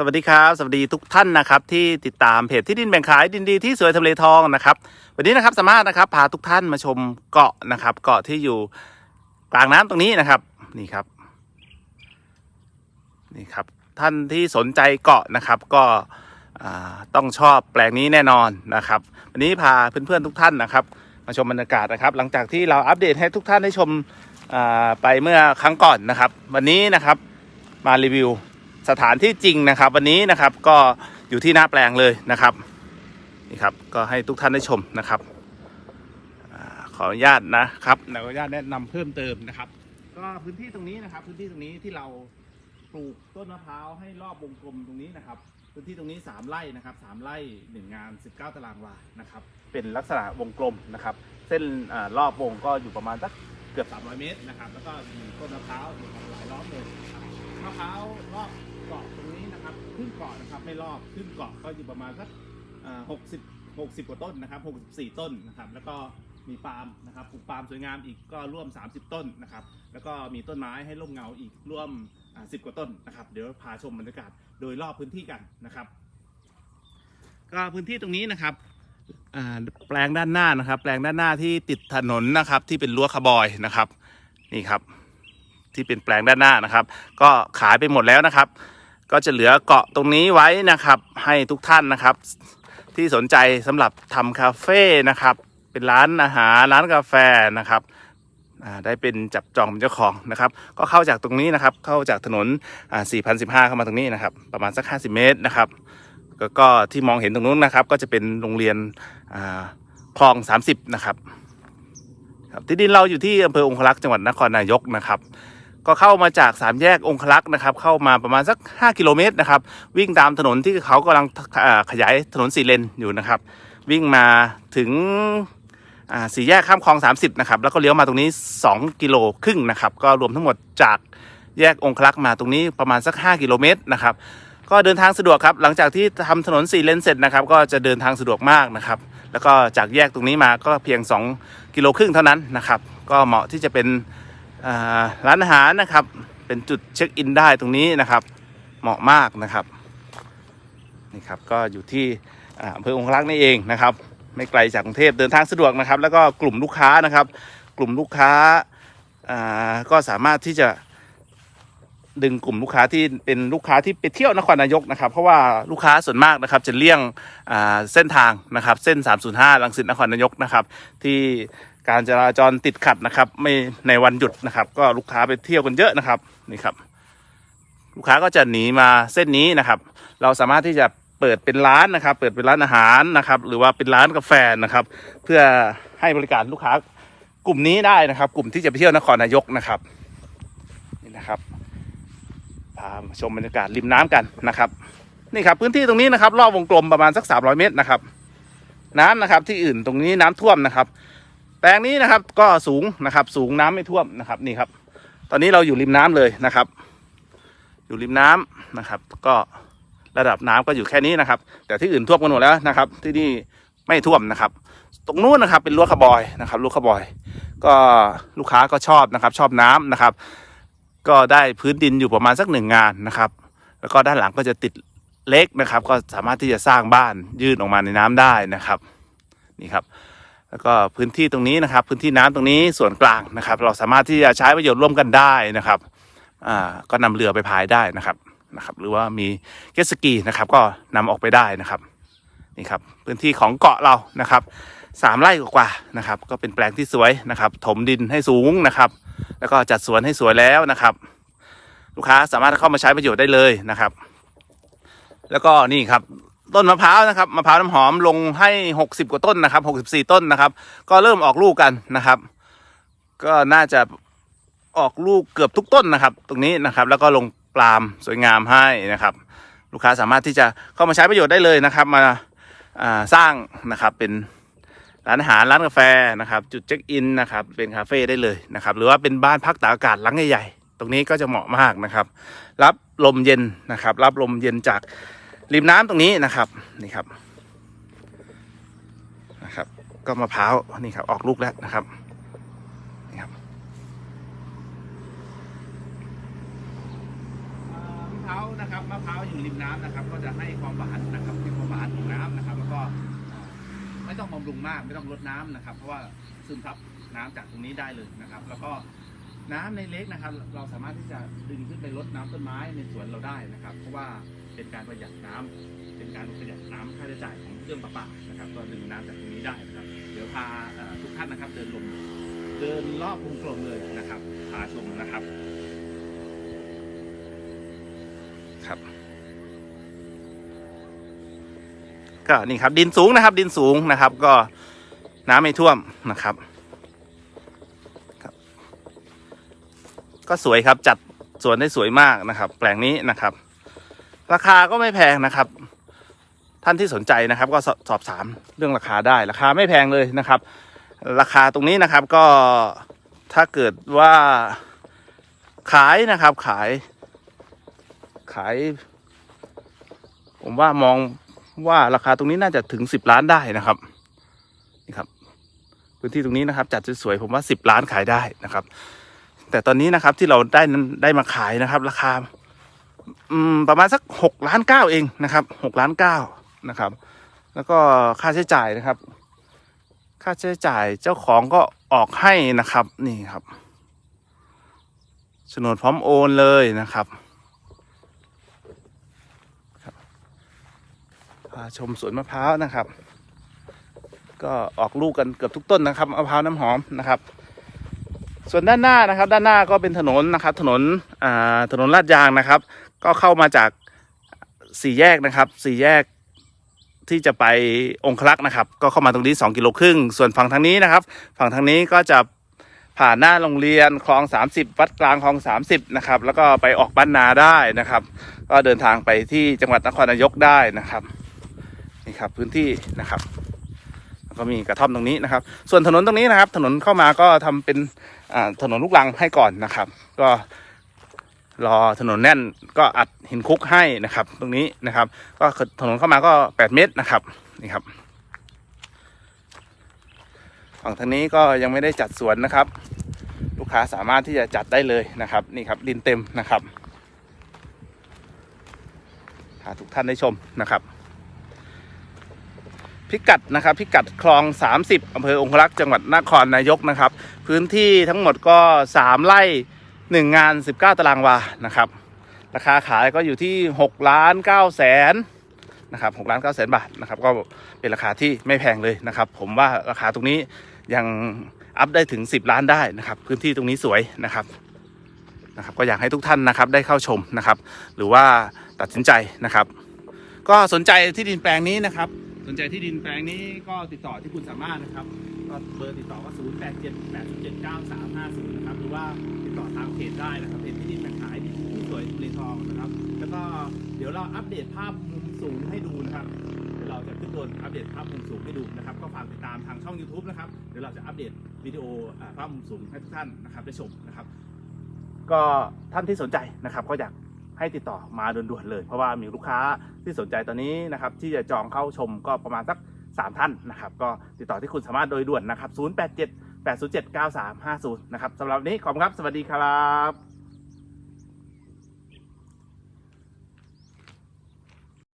สวัสดีครับ สวัสดีทุกท่านนะครับที่ติดตามเพจที่ดินแบ่งขายดินดีที่สวยทำเลทองนะครับ วันนี้นะครับสามารถนะครับพาทุกท่านมาชมเกาะนะครับ เกาะที่อยู่กลางน้ำตรงนี้นะครับนี่ครับนี่ครับท่านที่สนใจเกาะนะครับก็ต้องชอบแปลงนี้แน่นอนนะครับ วันนี้พาเพื่อนๆทุกท่านนะครับ มาชมบรรยากาศนะครับ หลังจากที่เราอัปเดตให้ทุกท่านได้ชมไปเมื่อครั้งก่อนนะครับ วันนี้นะครับมารีวิว สถานที่จริงนะครับ วันนี้นะครับก็อยู่ที่หน้าแปลงเลยนะครับนี่ครับก็ให้ทุกท่านได้ชมนะครับขออนุญาตนะครับขออนุญาตแนะนำเพิ่มเติมนะครับ ก็พื้นที่ตรงนี้นะครับ พื้นที่ตรงนี้ที่เราปลูกต้นมะพร้าวให้รอบวงกลมตรงนี้นะครับ พื้นที่ตรงนี้ 3ไร่นะครับ3ไร่1งาน 19 ตารางวานะครับ เป็นลักษณะวงกลมนะครับ เส้นอารอบวงก็อยู่ประมาณสักเกือบ 300 เมตรนะครับ แล้วก็มีต้นมะพร้าวอยู่หลายล้อมเลยนมะพร้าวรอบ เกาะตรงนี้นะครับครึ่งเกาะนะครับไม่รอบครึ่งเกาะก็อยู่ประมาณสักหกสิบหกสิบกว่าต้นนะครับหกสิบสี่ต้นนะครับแล้วก็มีปาล์มนะครับปลูกปาล์มสวยงามอีกก็ร่วม 30 ต้นนะครับแล้วก็มีต้นไม้ให้ร่มเงาอีกร่วมสิบกว่าต้นนะครับเดี๋ยวพาชมบรรยากาศโดยรอบพื้นที่กันนะครับ ก็พื้นที่ตรงนี้นะครับแปลงด้านหน้านะครับ แปลงด้านหน้าที่ติดถนนนะครับที่เป็นรั้วคาบอยนะครับนี่ครับ ที่เป็นแปลงด้านหน้านะครับ ก็ขายไปหมดแล้วนะครับ ก็จะเหลือเกาะตรงนี้ไว้นะครับ ให้ทุกท่านนะครับ ที่สนใจสำหรับทำคาเฟ่นะครับ เป็นร้านอาหารร้านกาแฟนะครับได้เป็นจับจองเป็นเจ้าของนะครับ ก็เข้าจากตรงนี้นะครับ เข้าจากถนน4,015 เข้ามาตรงนี้นะครับ ประมาณสัก 50 เมตรนะครับก็ก็ที่มองเห็นตรงนู้นนะครับ ก็จะเป็นโรงเรียนคลอง 30 นะครับครับที่ดินเราอยู่ที่อำเภอองคลักษ์จังหวัดนครนายกนะครับ ก็เข้ามาจากสามแยกองคลักษ์นะครับ เข้ามาประมาณสัก 5 กิโลเมตรนะครับ วิ่งตามถนนที่เขากำลังขยายถนนสี่เลนอยู่นะครับ วิ่งมาถึงสี่แยกข้ามคลอง 30 นะครับ แล้วก็เลี้ยวมาตรงนี้ 2 กิโลครึ่งนะครับ ก็รวมทั้งหมดจากแยกองคลักษ์มาตรงนี้ประมาณสัก 5 กิโลเมตรนะครับ ก็เดินทางสะดวกครับ หลังจากที่ทำถนนสี่เลนเสร็จนะครับ ก็จะเดินทางสะดวกมากนะครับ แล้วก็จากแยกตรงนี้มาก็เพียง 2 กิโลครึ่งเท่านั้นนะครับ ก็เหมาะที่จะเป็น ร้านอาหารนะครับ เป็นจุดเช็คอินได้ตรงนี้นะครับ เหมาะมากนะครับนี่ครับก็อยู่ที่อำเภอองคลักษ์นี่เองนะครับ ไม่ไกลจากกรุงเทพเดินทางสะดวกนะครับ แล้วก็กลุ่มลูกค้านะครับ กลุ่มลูกค้าก็สามารถที่จะดึงกลุ่มลูกค้าที่เป็นลูกค้าที่ไปเที่ยวนครนายกนะครับ เพราะว่าลูกค้าส่วนมากนะครับจะเลี่ยงเส้นทางนะครับ เส้น 305ลังสิตนครนายกนะครับ ที่ การจราจรติดขัดนะครับ ไม่ในวันหยุดนะครับ ก็ลูกค้าไปเที่ยวกันเยอะนะครับนี่ครับ ลูกค้าก็จะหนีมาเส้นนี้นะครับ เราสามารถที่จะเปิดเป็นร้านนะครับ เปิดเป็นร้านอาหารนะครับ หรือว่าเป็นร้านกาแฟนะครับ เพื่อให้บริการลูกค้ากลุ่มนี้ได้นะครับ กลุ่มที่จะไปเที่ยวนครนายกนะครับนี่นะครับพาชมบรรยากาศริมน้ำกันนะครับ นี่ครับพื้นที่ตรงนี้นะครับ รอบวงกลมประมาณสัก 300 เมตรนะครับ น้ำนะครับ ที่อื่นตรงนี้น้ำท่วมนะครับ แปลงนี้นะครับก็สูงนะครับ สูงน้ำไม่ท่วมนะครับนี่ครับ ตอนนี้เราอยู่ริมน้ำเลยนะครับ อยู่ริมน้ำนะครับ ก็ระดับน้ำก็อยู่แค่นี้นะครับ แต่ที่อื่นท่วมกันหมดแล้วนะครับ ที่นี่ไม่ท่วมนะครับ ตรงนู้นนะครับเป็นรั้วขบอยนะครับรั้วขบอย ก็ลูกค้าก็ชอบนะครับ ชอบน้ำนะครับ ก็ได้พื้นดินอยู่ประมาณสักหนึ่งงานนะครับ แล้วก็ด้านหลังก็จะติดเล็กนะครับ ก็สามารถที่จะสร้างบ้านยื่นออกมาในน้ำได้นะครับ นี่ครับ แล้วก็พื้นที่ตรงนี้นะครับ พื้นที่น้ำตรงนี้ส่วนกลางนะครับ เราสามารถที่จะใช้ประโยชน์ร่วมกันได้นะครับอ่าก็นำเรือไปพายได้นะครับนะครับ หรือว่ามีเจ็ตสกีนะครับ ก็นำออกไปได้นะครับนี่ครับพื้นที่ของเกาะเรานะครับสามไร่กว่านะครับ ก็เป็นแปลงที่สวยนะครับ ถมดินให้สูงนะครับ แล้วก็จัดสวนให้สวยแล้วนะครับ ลูกค้าสามารถเข้ามาใช้ประโยชน์ได้เลยนะครับ แล้วก็นี่ครับ ต้นมะพร้าวนะครับมะพร้าวน้ำหอมลงให้หกสิบกว่าต้นนะครับหกสิบสี่ต้นนะครับ ก็เริ่มออกลูกกันนะครับ ก็น่าจะออกลูกเกือบทุกต้นนะครับ ตรงนี้นะครับ แล้วก็ลงปลามสวยงามให้นะครับ ลูกค้าสามารถที่จะเข้ามาใช้ประโยชน์ได้เลยนะครับมาาสร้างนะครับเป็นร้านอาหารร้านกาแฟนะครับ จุดเช็คอินนะครับ เป็นคาเฟ่ได้เลยนะครับ หรือว่าเป็นบ้านพักตากอากาศหลังใหญ่ๆตรงนี้ก็จะเหมาะมากนะครับ รับลมเย็นนะครับ รับลมเย็นจาก ริมน้ำตรงนี้นะครับนี่ครับนะครับ ก็มะพร้าวนี่ครับ ออกลูกแล้วนะครับนี่ครับมะพร้าวนะครับมะพร้าวอยู่ริมน้ำนะครับ ก็จะให้ความหวานนะครับให้ความหวานของน้ำนะครับ แล้วก็ไม่ต้องบำรุงมากไม่ต้องรดน้ำนะครับ เพราะว่าซึมซับน้ำจากตรงนี้ได้เลยนะครับ แล้วก็น้ำในเล็กนะครับ เราสามารถที่จะดึงขึ้นไปรดน้ำต้นไม้ในสวนเราได้นะครับ เพราะว่า เป็นการประหยัดน้ำเป็นการประหยัดน้ำค่าใช้จ่ายของเครื่องประปานะครับ ก็ดึงน้ำจากตรงนี้ได้นะครับ เดี๋ยวพาทุกท่านนะครับ เดินลงเดินรอบวงกลมเลยนะครับพาชมนะครับ ครับก็นี่ครับดินสูงนะครับ ดินสูงนะครับ ก็น้ำไม่ท่วมนะครับครับ ก็สวยครับจัดสวนได้สวยมากนะครับ แปลงนี้นะครับ ราคาก็ไม่แพงนะครับ ท่านที่สนใจนะครับ ก็สอบถามเรื่องราคาได้ ราคาไม่แพงเลยนะครับ ราคาตรงนี้นะครับก็ถ้าเกิดว่าขายนะครับ ขาย ขาย ผมว่ามองว่าราคาตรงนี้น่าจะถึงสิบล้านได้นะครับนี่ครับ พื้นที่ตรงนี้นะครับ จัดสวยๆผมว่าสิบล้านขายได้นะครับ แต่ตอนนี้นะครับที่เราได้ได้มาขายนะครับ ราคา ประมาณสักหกล้านเก้าเองนะครับหกล้านเก้านะครับ แล้วก็ค่าใช้จ่ายนะครับ ค่าใช้จ่ายเจ้าของก็ออกให้นะครับนี่ครับโฉนดพร้อมโอนเลยนะครับพาชมสวนมะพร้าวนะครับ ก็ออกลูกกันเกือบทุกต้นนะครับมะพร้าวน้ำหอมนะครับ ส่วนด้านหน้านะครับ ด้านหน้าก็เป็นถนนนะครับ ถนนอ่าถนนลาดยางนะครับ ก็เข้ามาจากสี่แยกนะครับสี่แยกที่จะไปองคลักษ์นะครับ ก็เข้ามาตรงนี้ 2 กิโลครึ่ง ส่วนฝั่งทางนี้นะครับ ฝั่งทางนี้ก็จะผ่านหน้าโรงเรียนคลอง 30 วัดกลางคลอง 30 นะครับ แล้วก็ไปออกบ้านนาได้นะครับ ก็เดินทางไปที่จังหวัดนครนายกได้นะครับนี่ครับพื้นที่นะครับแล้วก็มีกระท่อมตรงนี้นะครับ ส่วนถนนตรงนี้นะครับ ถนนเข้ามาก็ทำเป็นถนนลูกรังให้ก่อนนะครับ ก็ รอถนนแน่นก็อัดหินคุกให้นะครับ ตรงนี้นะครับ ก็ถนนเข้ามาก็ 8 เมตรนะครับนี่ครับฝั่งทางนี้ก็ยังไม่ได้จัดสวนนะครับ ลูกค้าสามารถที่จะจัดได้เลยนะครับ นี่ครับดินเต็มนะครับพาทุกท่านได้ชมนะครับ พิกัดนะครับ พิกัดคลอง 30อำเภอองครักษ์จังหวัดนครนายกนะครับ พื้นที่ทั้งหมดก็ 3 ไร่ 1 งาน 19 ตารางวานะครับ ราคาขายก็อยู่ที่6ล้าน9แสนนะครับ6ล้าน9แสนบาทนะครับก็เป็นราคาที่ไม่แพงเลยนะครับ ผมว่าราคาตรงนี้ยังอัพได้ถึง 10 ล้านได้นะครับ พื้นที่ตรงนี้สวยนะครับนะครับ ก็อยากให้ทุกท่านนะครับได้เข้าชมนะครับ หรือว่าตัดสินใจนะครับ ก็สนใจที่ดินแปลงนี้นะครับ สนใจที่ดินแปลงนี้ก็ติดต่อที่คุณสามารถนะครับก็เบอร์ติดต่อก็0 8 7 8 7 9 3 5 0นะครับหรือว่าติดต่อทางเพจได้นะครับเพจที่ดินแปลงขายที่สวยทะเลทองนะครับ แล้วก็เดี๋ยวเราอัปเดตภาพมุมสูงให้ดูนะครับเดี๋ยวเราจะขึ้นบนอัปเดตภาพมุมสูงให้ดูนะครับ ก็ฝากติดตามทางช่อง YouTube นะครับเดี๋ยวเราจะอัปเดตวิดีโอภาพมุมสูงให้ทุกท่านนะครับได้ชมนะครับ ก็ท่านที่สนใจนะครับก็อยาก ให้ติดต่อมาด่วนๆเลย เพราะว่ามีลูกค้าที่สนใจตอนนี้นะครับที่จะจองเข้าชมก็ประมาณสัก 3 ท่านนะครับ ก็ติดต่อที่คุณสามารถโดยด่วนนะครับ 087 807 9350 นะครับสำหรับนนี้ขอบคุณครับ สวัสดีครับ